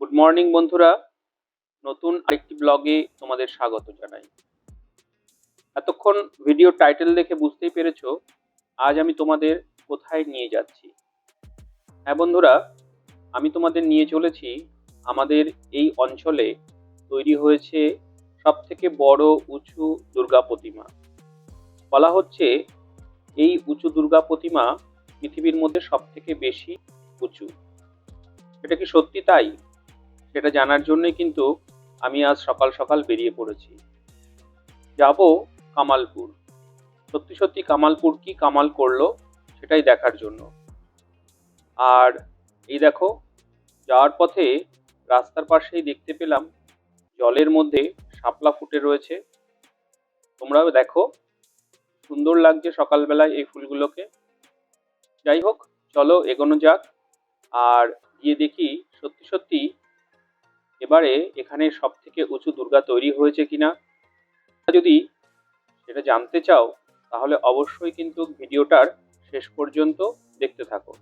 Good morning বন্ধুরা। নতুন আরেকটি ব্লগে তোমাদের স্বাগত জানাই। এতক্ষণ ভিডিও টাইটেল দেখে বুঝতেই পেরেছ, আজ আমি তোমাদের কোথায় নিয়ে যাচ্ছি। হ্যাঁ বন্ধুরা, আমি তোমাদের নিয়ে চলেছি আমাদের এই অঞ্চলে তৈরি হয়েছে সব থেকে বড় উঁচু দুর্গা প্রতিমা। বলা হচ্ছে এই উঁচু দুর্গা প্রতিমা পৃথিবীর মধ্যে সব থেকে বেশি উঁচু। এটা কি সত্যি তাই? সেটা জানার জন্যই কিন্তু আমি আজ সকাল সকাল বেরিয়ে পড়েছি। যাব কামালপুর। সত্যি সত্যি কামালপুর কি কামাল করল সেটাই দেখার জন্য। আর এই দেখো, যাওয়ার পথে রাস্তার পাশেই দেখতে পেলাম জলের মধ্যে শাপলা ফুটে রয়েছে। তোমরাও দেখো, সুন্দর লাগছে সকালবেলায় এই ফুলগুলোকে। যাই হোক, চলো এগোনো যাক। আর গিয়ে দেখি সত্যি সত্যি এবারে এখানে সব থেকে উঁচু দুর্গা তৈরি হয়েছে কিনা? যদি সেটা জানতে চাও, তাহলে অবশ্যই কিন্তু ভিডিওটার শেষ পর্যন্ত দেখতে থাকো।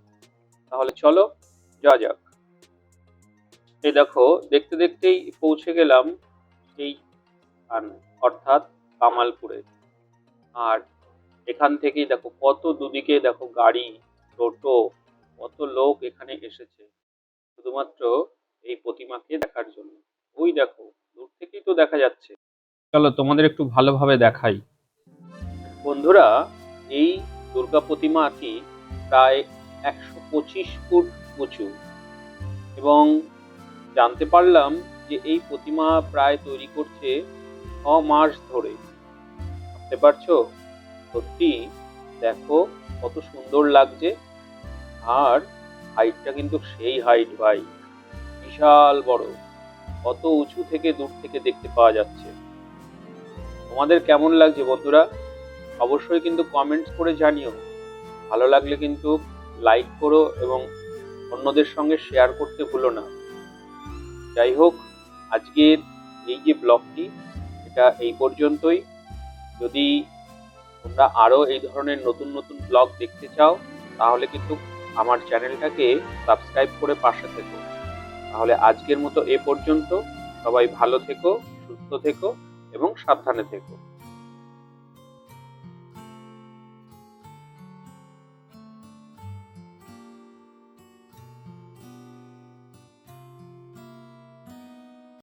তাহলে চলো যা যাক। এই দেখো, দেখতে দেখতেই পৌঁছে গেলাম সেই অর্থাৎ কামালপুরে। আর এখান থেকেই দেখো, কত দুদিকে দেখো গাড়ি, টোটো, কত লোক এখানে এসেছে। শুধুমাত্র এই প্রতিমাকে দেখার জন্য? ওই দেখো, দূর থেকেই তো দেখা যাচ্ছে। চলো তোমাদের একটু ভালোভাবে দেখাই। বন্ধুরা, এই দুর্গা প্রতিমাটি প্রায় একশো পঁচিশ ফুট উঁচু। এবং জানতে পারলাম যে এই প্রতিমা প্রায় তৈরি করছে ছ মাস ধরে। ভাবতে পারছ? সত্যি, দেখো কত সুন্দর লাগছে। আর হাইটটা কিন্তু সেই হাইট ভাই। বিশাল বড়। কত উঁচু থেকে দূর থেকে দেখতে পাওয়া যাচ্ছে। তোমাদের কেমন লাগছে বন্ধুরা? অবশ্যই কিন্তু কমেন্টস করে জানিও। ভালো লাগলে কিন্তু লাইক করো এবং অন্যদের সঙ্গে শেয়ার করতে ভুলো না। যাই হোক, আজকের এই যে ব্লগটি, এটা এই পর্যন্তই। যদি তোমরা আরও এই ধরনের নতুন নতুন ব্লগ দেখতে চাও, তাহলে কিন্তু আমার চ্যানেলটাকে সাবস্ক্রাইব করে পাশে থেকো। তাহলে আজকের মতো এ পর্যন্ত। সবাই ভালো থেকো সুস্থ থেকো এবং সাবধানে থেকো।